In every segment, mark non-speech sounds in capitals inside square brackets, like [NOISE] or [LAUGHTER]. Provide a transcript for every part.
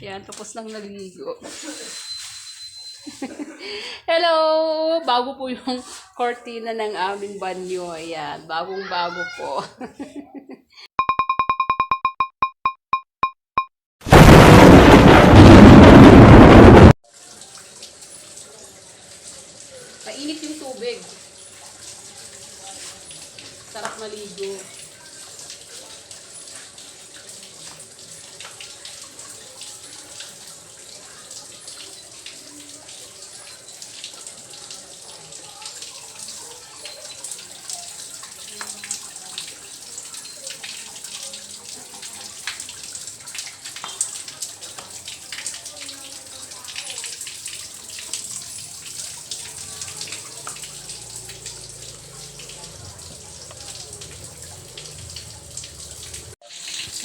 Yan, tapos lang naligo. [LAUGHS] Hello! Bago po yung cortina ng aming banyo. Ayan, bagong-bago po. [LAUGHS] Mainit yung tubig. Sarap maligo.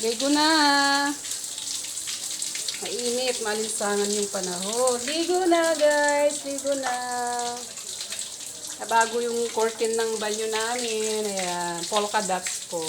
Ligo na. Mainit, malinsangan yung panahon. Ligo na, guys. Ligo na. Nabago yung curtain ng banyo namin. Ayan, polka dots po.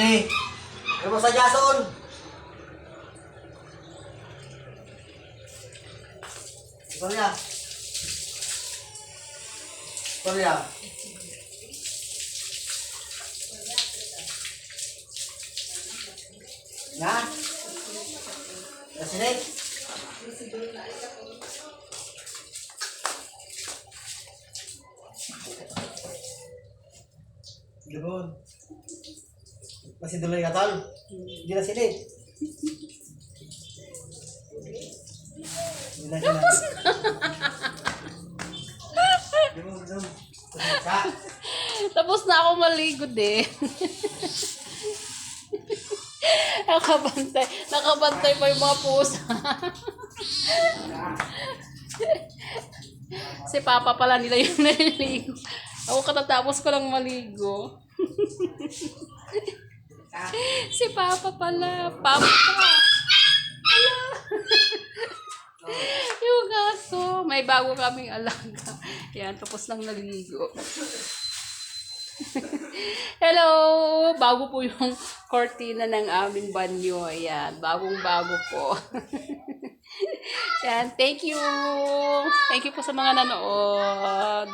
Hindi. Ano sa Jason? Sorya. Sorya. Na? Nasinig? Gabon. Masih dulu ka tol. Hindi na sila eh. Hindi na. Tapos na ako maligo din. nakabantay. Nakabantay pa yung mga pusa. si Papa pala nila yung naliligo. Ako katatapos ko lang maligo. Si Papa pala. Papa. Ala. [LAUGHS] yung gaso. May bago kaming alaga. Yan, tapos lang naligo. [LAUGHS] Hello! Bago po yung cortina ng aming banyo. Ayan, bagong-bago po. [LAUGHS] Yan, thank you! Thank you po sa mga nanood.